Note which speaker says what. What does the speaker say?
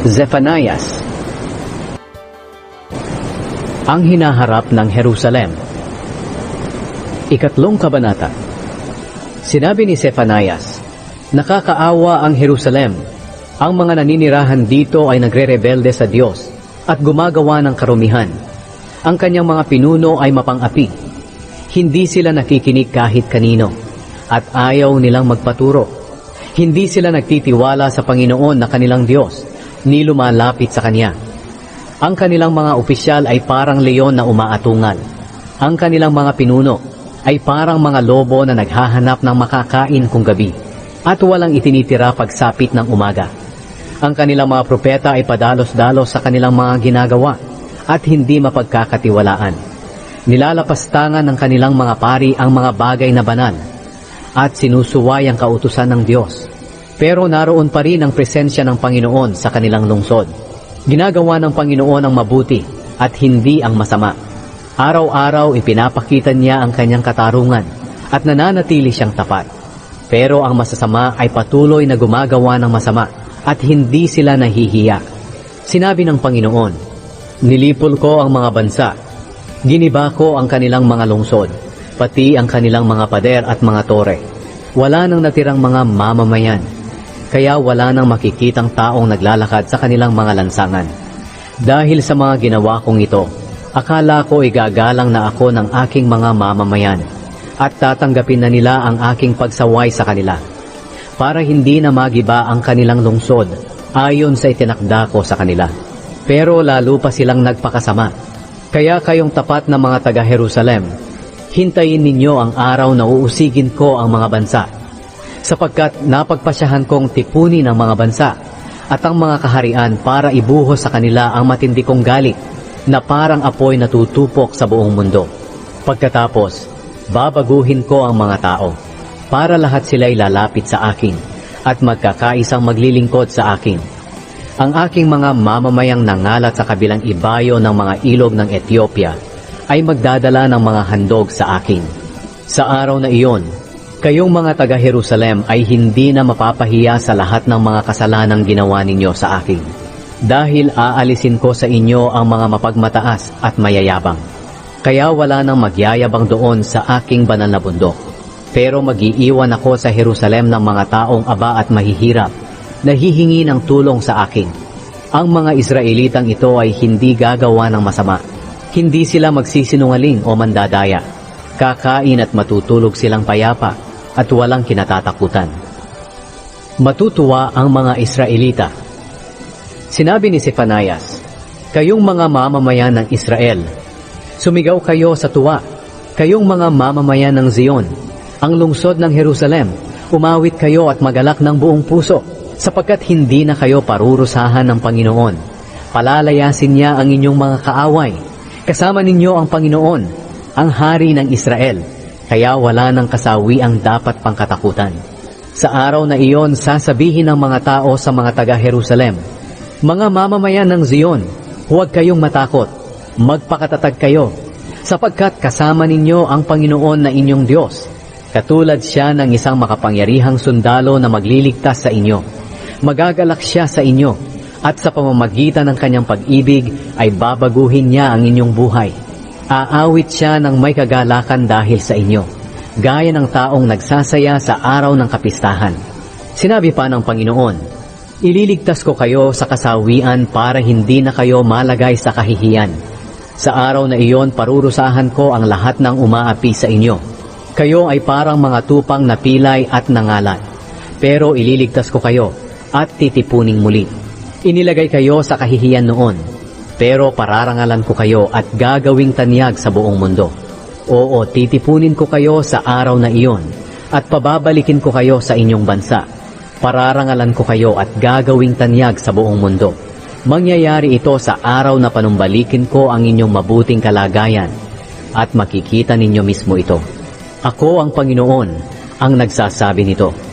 Speaker 1: Zephanias Ang hinaharap ng Jerusalem Ikatlong Kabanata Sinabi ni Zephanias, Nakakaawa ang Jerusalem. Ang mga naninirahan dito ay nagre-rebelde sa Diyos at gumagawa ng karumihan. Ang kanyang mga pinuno ay mapang-api. Hindi sila nakikinig kahit kanino at ayaw nilang magpaturo. Hindi sila nagtitiwala sa Panginoon na kanilang Diyos ni lumalapit sa Kanya. Ang kanilang mga opisyal ay parang leon na umaatungal. Ang kanilang mga pinuno ay parang mga lobo na naghahanap ng makakain kung gabi at walang itinitira pagsapit ng umaga. Ang kanilang mga propeta ay padalos-dalos sa kanilang mga ginagawa at hindi mapagkakatiwalaan. Nilalapastangan ng kanilang mga pari ang mga bagay na banal at sinusuway ang kautusan ng Diyos. Pero naroon pa rin ang presensya ng Panginoon sa kanilang lungsod. Ginagawa ng Panginoon ang mabuti at hindi ang masama. Araw-araw ipinapakita niya ang kanyang katarungan at nananatili siyang tapat. Pero ang masasama ay patuloy na gumagawa ng masama at hindi sila nahihiya. Sinabi ng Panginoon, Nilipol ko ang mga bansa, giniba ko ang kanilang mga lungsod, pati ang kanilang mga pader at mga tore. Wala nang natirang mga mamamayan, kaya wala nang makikitang taong naglalakad sa kanilang mga lansangan. Dahil sa mga ginawa kong ito, akala ko igagalang na ako ng aking mga mamamayan at tatanggapin na nila ang aking pagsaway sa kanila para hindi na magiba ang kanilang lungsod ayon sa itinakda ko sa kanila. Pero lalo pa silang nagpakasama. Kaya kayong tapat na mga taga-Jerusalem, hintayin ninyo ang araw na uusigin ko ang mga bansa, sapagkat napagpasyahan kong tipunin ang mga bansa at ang mga kaharian para ibuhos sa kanila ang matindi kong galit na parang apoy na tutupok sa buong mundo. Pagkatapos, babaguhin ko ang mga tao para lahat sila'y lalapit sa akin at magkakaisang maglilingkod sa akin. Ang aking mga mamamayang nangalat sa kabilang ibayo ng mga ilog ng Ethiopia ay magdadala ng mga handog sa akin. Sa araw na iyon, kayong mga taga-Jerusalem ay hindi na mapapahiya sa lahat ng mga kasalanang ginawa ninyo sa akin. Dahil aalisin ko sa inyo ang mga mapagmataas at mayayabang. Kaya wala nang magyayabang doon sa aking banal na bundok. Pero magiiwan ako sa Jerusalem ng mga taong aba at mahihirap na hihingi ng tulong sa akin. Ang mga Israelitang ito ay hindi gagawa ng masama. Hindi sila magsisinungaling o mandadaya. Kakain at matutulog silang payapa at walang kinatatakutan. Matutuwa ang mga Israelita. Sinabi ni Zephanias, Kayong mga mamamayan ng Israel, sumigaw kayo sa tuwa. Kayong mga mamamayan ng Zion, ang lungsod ng Jerusalem, umawit kayo at magalak ng buong puso, sapagkat hindi na kayo parurusahan ng Panginoon. Palalayasin niya ang inyong mga kaaway. Kasama ninyo ang Panginoon, ang Hari ng Israel, kaya wala ng kasawi ang dapat pangkatakutan. Sa araw na iyon, sasabihin ng mga tao sa mga taga-Jerusalem, Mga mamamayan ng Zion, huwag kayong matakot, magpakatatag kayo, sapagkat kasama ninyo ang Panginoon na inyong Diyos. Katulad siya ng isang makapangyarihang sundalo na magliligtas sa inyo. Magagalak siya sa inyo, at sa pamamagitan ng kanyang pag-ibig ay babaguhin niya ang inyong buhay. Aawit siya ng may kagalakan dahil sa inyo, gaya ng taong nagsasaya sa araw ng kapistahan. Sinabi pa ng Panginoon, Ililigtas ko kayo sa kasawian para hindi na kayo malagay sa kahihiyan. Sa araw na iyon, parurusahan ko ang lahat ng umaapi sa inyo. Kayo ay parang mga tupang na pilay at nangalat. Pero ililigtas ko kayo at titipuning muli. Inilagay kayo sa kahihiyan noon. Pero pararangalan ko kayo at gagawing tanyag sa buong mundo. Oo, titipunin ko kayo sa araw na iyon at pababalikin ko kayo sa inyong bansa. Pararangalan ko kayo at gagawing tanyag sa buong mundo. Mangyayari ito sa araw na panumbalikin ko ang inyong mabuting kalagayan at makikita ninyo mismo ito. Ako ang Panginoon ang nagsasabi nito.